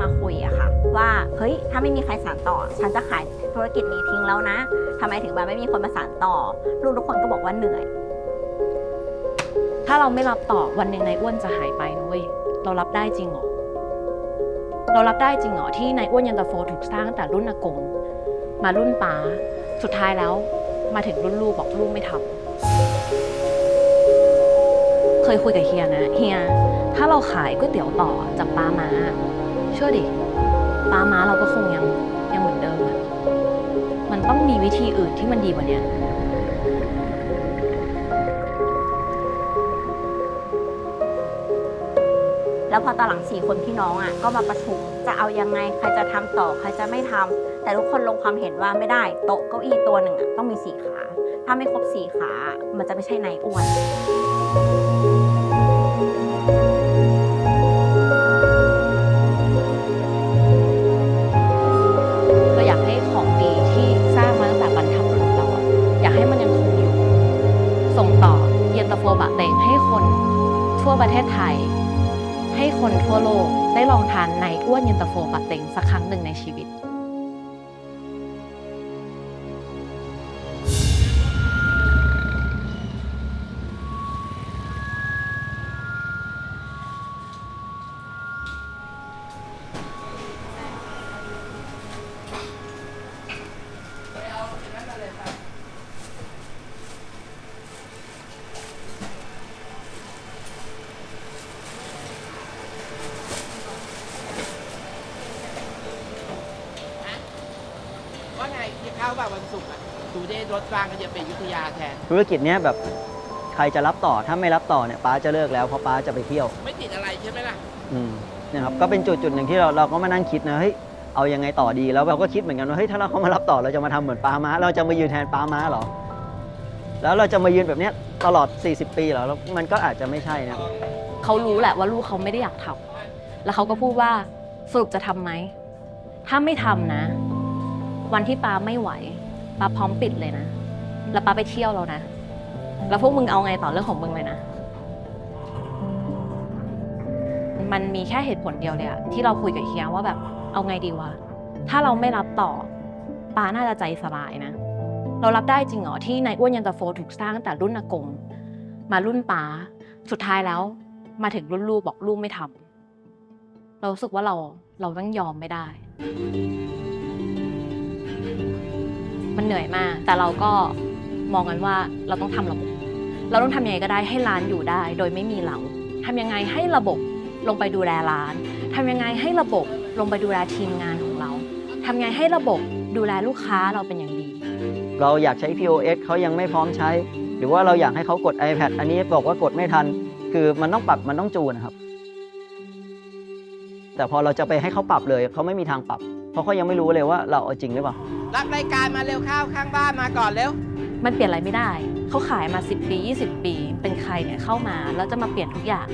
มาคุยอะค่ะ ว่าเฮ้ยถ้าไม่มีใครสานต่อ ฉันจะขายธุรกิจนี้ทิ้งแล้วนะทำไมถึงแบบไม่มีคนมาสานต่อ ลูกทุกคนก็บอกว่าเหนื่อย ถ้าเราไม่รับต่อวันหนึ่งนายอ้วนจะหายไปนะเว้ยเรารับได้จริงเหรอเรารับได้จริงเหรอที่นายอ้วนยันตาโฟถูกสร้างตั้งแต่รุ่นอากงมารุ่นป้าสุดท้ายแล้วมาถึงรุ่นลูกบอกลูกไม่ทำเคยคุยกับเฮียนะเฮียถ้าเราขายก๋วยเตี๋ยวต่อจากป้ามา ชื่อดิป้ามาเราก็คงยังยังเหมือนเดิมอะมันต้องมีวิธีอื่นที่มันดีกว่าเนี้ย แล้วพอตอนหลังสี่คนพี่น้องอะก็มาประชุมจะเอายังไงใครจะทำต่อใครจะไม่ทำแต่ทุกคนลงความเห็นว่าไม่ได้โต๊ะเก้าอี้ตัวหนึ่งอะต้องมีสี่ขา ถ้าไม่ครบสี่ขา มันจะไม่ใช่นายอ้วน งสัก เข้าแบบวันศุกร์อะดูได้รถฟางก็จะไปอยุธยาแทน ธุรกิจเนี้ยแบบใครจะรับต่อถ้าไม่รับต่อเนี่ยป้าจะเลิกแล้วเพราะป้าจะไปเที่ยว ไม่ติดอะไรใช่ไหมล่ะ อืมนะครับก็เป็นจุดจุดหนึ่งที่เราเราก็มานั่งคิดนะเฮ้ยเอายังไงต่อดีแล้วเราก็คิดเหมือนกันว่าเฮ้ยถ้าเราเขามารับต่อเราจะมาทำเหมือนป้าม้าเราจะมายืนแทนป้าม้าเหรอ แล้วเราจะมายืนแบบเนี้ยตลอด 40 ปีเหรอแล้วมันก็อาจจะไม่ใช่นะเขารู้แหละว่าลูกเขาไม่ได้อยากทำแล้วเขาก็พูดว่าสรุปจะทำไหม ถ้าไม่ทำนะ วันที่ป้าไม่ไหวป้าพร้อมปิดเลยนะ แล้วป้าไปเที่ยวแล้วนะ แล้วพวกมึงเอาไงต่อเรื่องของมึงเลยนะ มันมีแค่เหตุผลเดียวเลยอะที่เราคุยกับเฮียว่าแบบเอาไงดีวะ ถ้าเราไม่รับต่อป้าน่าจะใจสลายนะ เรารับได้จริงเหรอที่นายอ้วนยันตาโฟถูกสร้างตั้งแต่รุ่นอากงมารุ่นป้าสุดท้ายแล้ว มาถึงรุ่นลูกบอกลูกไม่ทำเราสึกว่าเราเราต้องยอมไม่ได้ เหนื่อยมาก แต่เราก็มองกันว่าเราต้องทำระบบ เราต้องทำยังไงก็ได้ให้ร้านอยู่ได้ โดยไม่มีเราทำยังไงให้ระบบลงไปดูแลร้านทำยังไงให้ระบบลงไปดูแลทีมงานของเราทำยังไงให้ระบบดูแลลูกค้าเราเป็นอย่างดี เราอยากใช้ POS เขายังไม่พร้อมใช้ หรือว่าเราอยากให้เขากด iPad อันนี้บอกว่ากดไม่ทัน คือมันต้องปรับมันต้องจูนนะครับ แต่พอเราจะไปให้เขาปรับเลยเขาไม่มีทางปรับ เพราะเขายังไม่รู้เลยว่าเราเอาจริงหรือเปล่า รับรายการมาเร็วข้าวข้างบ้านมาก่อนเร็ว มันเปลี่ยนอะไรไม่ได้ เขาขายมา 10 ปี 20 ปี เป็นใครเนี่ยเข้ามาแล้วจะมาเปลี่ยนทุกอย่าง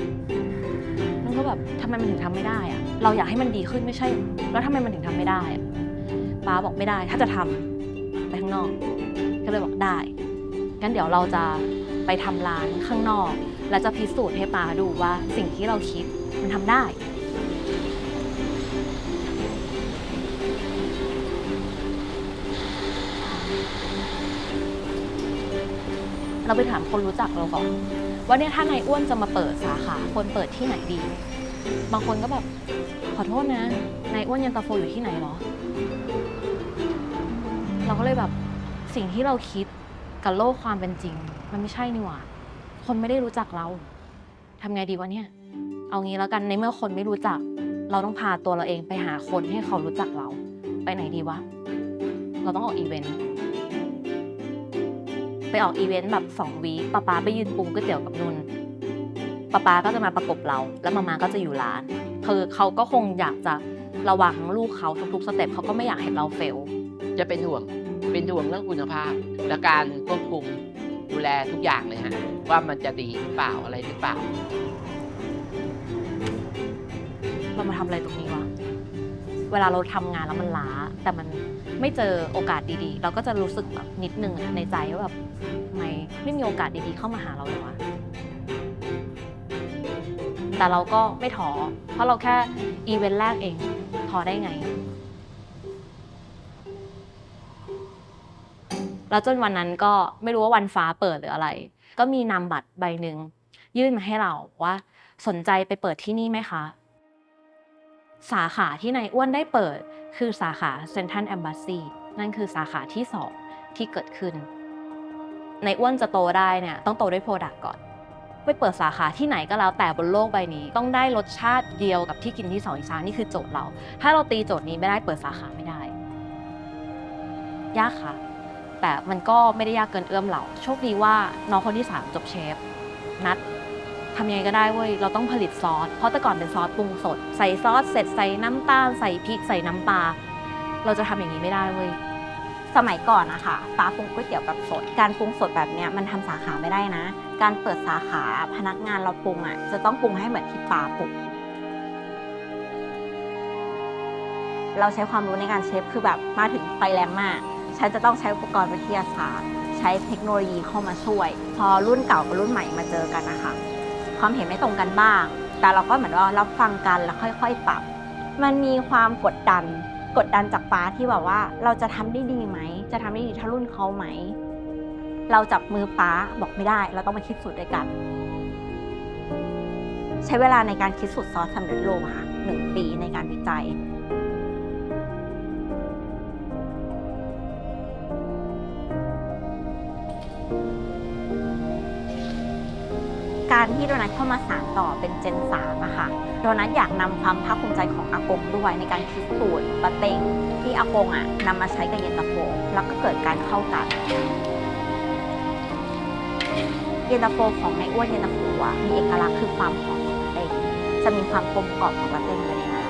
มันก็แบบทำไมมันถึงทำไม่ได้อะเราอยากให้มันดีขึ้นไม่ใช่ แล้วทำไมมันถึงทำไม่ได้อะป้าบอกไม่ได้ ถ้าจะทำไปข้างนอก ก็เลยบอกได้ งั้นเดี๋ยวเราจะไปทำร้านข้างนอก และจะพิสูจน์ให้ป้าดูว่าสิ่งที่เราคิดมันทำได้ เราไปถามคนรู้จักเราก่อนว่าเนี่ยถ้านายอ้วนจะมาเปิดสาขาควรเปิดที่ไหนดี บางคนก็แบบขอโทษนะนายอ้วนยันตาโฟอยู่ที่ไหนเหรอ เราก็เลยแบบสิ่งที่เราคิดกับโลกความเป็นจริง มันไม่ใช่นี่หว่า คนไม่ได้รู้จักเราทำไงดีวะเนี่ย เอางี้แล้วกันในเมื่อคนไม่รู้จัก เราต้องพาตัวเราเองไปหาคนให้เขารู้จักเรา ไปไหนดีวะ เราต้องออกอีเวนต์ ไปออกอีเวนต์แบบสองวีคป๊าป๊าไปยืนปรุงก๋วยเตี๋ยวกับนุ่นป๊าป๊าก็จะมาประกบเรา แล้วมาม่าก็จะอยู่ร้านคือเขาก็คงอยากจะระวังลูกเขาทุกๆสเต็ปเขาก็ไม่อยากเห็นเราเฟลจะเป็นห่วงเป็นห่วงเรื่องคุณภาพ และการควบคุมดูแลทุกอย่างเลยฮะว่ามันจะดีหรือเปล่าอะไรหรือเปล่าเรามาทำอะไรตรงนี้วะเวลาเราทำงานแล้วมันล้าแต่มัน ไม่เจอโอกาสดีๆ เราก็จะรู้สึกแบบนิดนึงอะในใจว่าแบบทำไมไม่มีโอกาสดีๆเข้ามาหาเราเลยวะแต่เราก็ไม่ท้อเพราะเราแค่อีเวนต์แรกเองพอได้ไง แล้วจนวันนั้นก็ไม่รู้ว่าวันฟ้าเปิดหรืออะไร ก็มีนามบัตรใบหนึ่งยื่นมาให้เราว่าสนใจไปเปิดที่นี่ไหมคะ สาขาที่นายอ้วนได้เปิด คือสาขาเซนทันแอมบ s ซีนั่นคือสาขาที่สองที่เกิดขึ้นในอ้วนจะโตได้เนี่ยต้องโตด้วยโปรดักต์ก่อนไปเปิดสาขาที่ไหนก็แล้วแต่บนโลกใบนี้ ต้องได้รสชาติเดียวกับที่กินที่สองอีสานนี่คือโจทย์เรา ถ้าเราตีโจทย์นี้ไม่ได้เปิดสาขาไม่ได้ ยากค่ะ แต่มันก็ไม่ได้ยากเกินเอื้อมเรา โชคดีว่าน้องคนที่ 3 จบเชฟ นัด ทำยังไงก็ได้เว้ย เราต้องผลิตซอส เพราะแต่ก่อนเป็นซอสปรุงสด ใส่ซอสเสร็จใส่น้ำตาลใส่พริกใส่น้ำปลา เราจะทำอย่างนี้ไม่ได้เว้ย สมัยก่อนนะคะป้าปรุงก๋วยเตี๋ยวแบบสด การปรุงสดแบบเนี้ยมันทำสาขาไม่ได้นะ การเปิดสาขาพนักงานเราปรุงอะจะต้องปรุงให้เหมือนที่ป้าปรุง เราใช้ความรู้ในการเชฟคือแบบมาถึงไฟแรงมาก ฉันจะต้องใช้อุปกรณ์วิทยาศาสตร์ ใช้เทคโนโลยีเข้ามาช่วย พอรุ่นเก่ากับรุ่นใหม่มาเจอกันนะคะ ความเห็นไม่ตรงกันบ้าง แต่เราก็เหมือนว่ารับฟังกันแล้วค่อย ๆ ปรับ มันมีความกดดัน กดดันจากป้าที่แบบว่า เราจะทำได้ดีไหม จะทำได้ดีเท่ารุ่นเขาไหม เราจับมือป้าบอกไม่ได้ เราต้องมาคิดสูตรด้วยกัน ใช้เวลาในการคิดสูตรซอสสำเร็จรูปค่ะหนึ่งปีในการวิจัย การที่โดนัทเข้ามาสานต่อเป็นเจนสามอะค่ะโดนัทอยากนำความภาคภูมิใจของอากงด้วยในการคิดสูตรปะเต็งที่อากงอะนำมาใช้กับเย็นตาโฟแล้วก็เกิดการเข้ากันเย็นตาโฟของในอ้วนเย็นตาโฟอะมีเอกลักษณ์คือความหอมของปะเต็งจะมีความกลมกล่อมของปะเต็งอยู่ในนั้น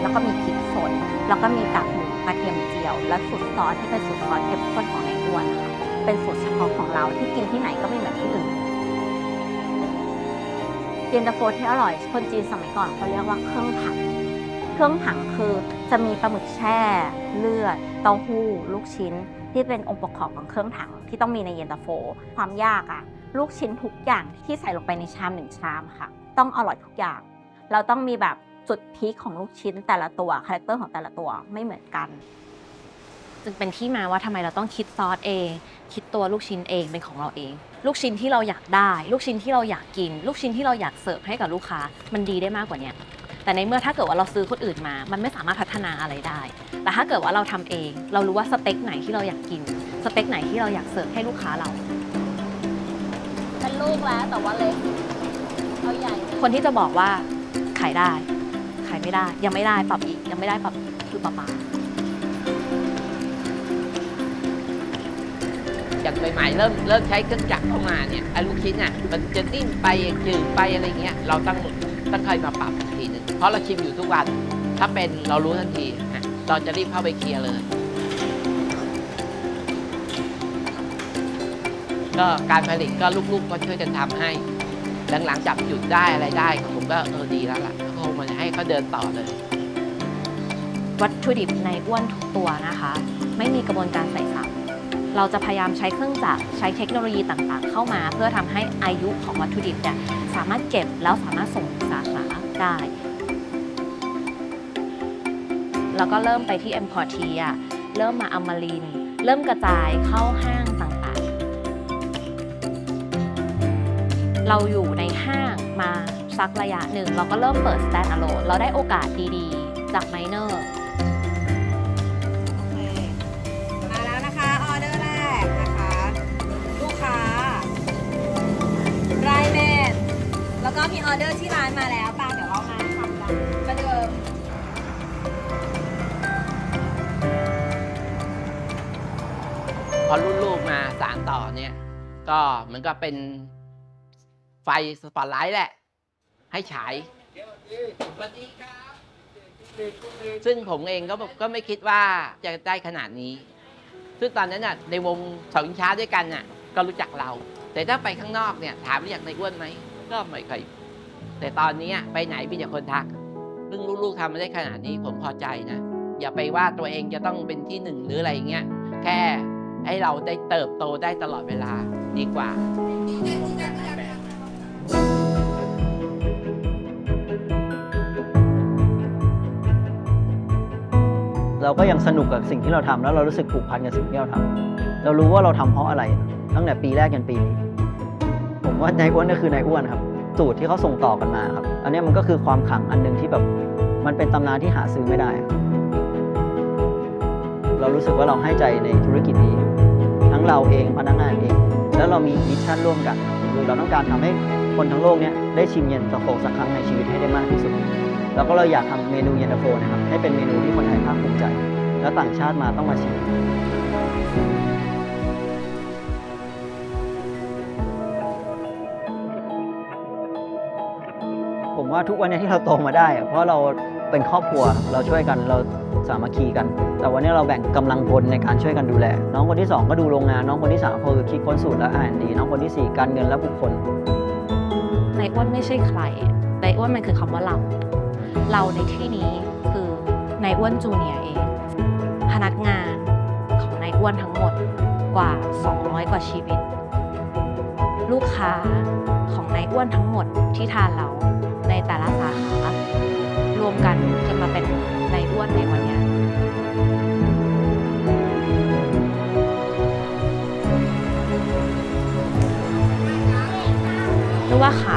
แล้วก็มีพริกสดแล้วก็มีกากหมูกระเทียมเจียว และสูตรซอสที่เป็นสูตรซอสเข้มข้นของในอ้วนค่ะเป็นสูตรเฉพาะของเราที่กินที่ไหนก็ไม่เหมือนที่อื่น เย็นตาโฟที่อร่อย คนจีนสมัยก่อนเขาเรียกว่าเครื่องถัง เครื่องถังคือจะมีปลาหมึกแช่ เลือด เต้าหู้ ลูกชิ้น ที่เป็นองค์ประกอบของเครื่องถังที่ต้องมีในเย็นตาโฟ ความยากอะลูกชิ้นทุกอย่างที่ใส่ลงไปในชามหนึ่งชามค่ะ ต้องอร่อยทุกอย่าง เราต้องมีแบบจุดพีคของลูกชิ้นแต่ละตัวคาแรคเตอร์ของแต่ละตัวไม่เหมือนกัน จึงเป็นที่มาว่าทำไมเราต้องคิดซอสเอง คิดตัวลูกชิ้นเองเป็นของเราเอง ลูกชิ้นที่เราอยากได้ ลูกชิ้นที่เราอยากกิน ลูกชิ้นที่เราอยากเสิร์ฟให้กับลูกค้า มันดีได้มากกว่าเนี้ยแต่ในเมื่อถ้าเกิดว่าเราซื้อคนอื่นมา มันไม่สามารถพัฒนาอะไรได้ แต่ถ้าเกิดว่าเราทำเอง เรารู้ว่าสเต็กไหนที่เราอยากกิน สเต็กไหนที่เราอยากเสิร์ฟให้ลูกค้าเราเป็นลูกแล้วแต่ว่าเล็กเอาใหญ่ คนที่จะบอกว่าขายได้ ขายไม่ได้ ยังไม่ได้ปรับอีก ยังไม่ได้ปรับอีกคือปะปา อย่างใหม่ๆเริ่มเริ่มใช้เครื่องจักรเข้ามาเนี่ยไอ้ลูกชิ้นอะมันจะนิ่มไปจืดไปอะไรเงี้ยเราต้องต้องเคยมาปรับทีหนึงเพราะเราชิมอยู่ทุกวัน ถ้าเป็นเรารู้ทันทีฮะเราจะรีบเข้าไปเคลียร์เลย ก็การผลิตก็ลูกๆก็ช่วยกันทำให้ หลังๆจับจุดได้อะไรได้ผมก็เออดีแล้วล่ะก็คงมาให้เขาเดินต่อเลย วัตถุดิบในอ้วนทุกตัวนะคะ ไม่มีกระบวนการใส่ซ้ำ เราจะพยายามใช้เครื่องจักรใช้เทคโนโลยีต่างๆ เข้ามา เพื่อทำให้อายุของวัตถุดิบเนี่ยสามารถเก็บแล้วสามารถส่งสาขาได้ แล้วก็เริ่มไปที่เอ็มพอร์เทียเริ่มมาอมาริน เริ่มกระจายเข้าห้างต่างๆ เราอยู่ในห้างมาสักระยะหนึ่ง เราก็เริ่มเปิด stand alone เราได้โอกาสดีๆ จากไมเนอร์ ออเดอร์ที่ร้านมาแล้วปาเดี๋ยวเรามาทำกันประเดิมพอรุ่นลูกมาสารต่อเนี่ย ก็เหมือนกับเป็นไฟสปอตไลท์แหละ ให้ฉาย ซึ่งผมเองก็ก็ไม่คิดว่าจะได้ขนาดนี้ ซึ่งตอนนั้นน่ะในวงสาอินช้าด้วยกันน่ะ ก็รู้จักเรา แต่ถ้าไปข้างนอกเนี่ย ถามเรู้จักในอ้วนไหม ก็ไม่เคย แต่ตอนนี้ไปไหนมีแต่คนทักซึ่งลูกๆทำมาได้ขนาดนี้ผมพอใจนะ อย่าไปว่าตัวเองจะต้องเป็นที่หนึ่งหรืออะไรเงี้ย แค่ให้เราได้เติบโตได้ตลอดเวลาดีกว่า เราก็ยังสนุกกับสิ่งที่เราทำแล้วเรารู้สึกผูกพันกับสิ่งที่เราทำเรารู้ว่าเราทำเพราะอะไร ตั้งแต่ปีแรกจนปีนี้ ผมว่านายอ้วนก็คือนายอ้วนครับ สูตรที่เขาส่งต่อกันมาครับ อันนี้มันก็คือความขังอันหนึ่งที่แบบมันเป็นตำนานที่หาซื้อไม่ได้ เรารู้สึกว่าเราให้ใจในธุรกิจนี้ ทั้งเราเองพนักงานเอง แล้วเรามีมิชชั่นร่วมกันคือเราต้องการทำให้คนทั้งโลกเนี้ยได้ชิมเย็นตาโฟสักครั้งในชีวิตให้ได้มากที่สุด แล้วก็เราอยากทำเมนูเย็นตาโฟนะครับให้เป็นเมนูที่คนไทยภาคภูมิใจ แล้วต่างชาติมาต้องมาชิม ว่าทุกวันนี้ที่เราโตมาได้ เพราะเราเป็นครอบครัวเราช่วยกันเราสามัคคีกัน แต่วันนี้เราแบ่งกำลังพลในการช่วยกันดูแล น้องคนที่ 2 ก็ดูโรงงาน น้องคนที่ 3 คือคิดค้นสูตรและอ่านดี น้องคนทีสี่4 การเงินและบุคคลในอ้วนไม่ใช่ใครในอ้วนมันคือคำว่าเรา เราในที่นี้คือนายอ้วนจูเนียเอง พนักงานของนายอ้วนทั้งหมดกว่า 200 กว่าชีวิต ลูกค้าของนายอ้วนทั้งหมดที่ทานเรา ในแต่ละสาขารวมกันจนมาเป็นในอ้วนในวันนี้หรือว่าขา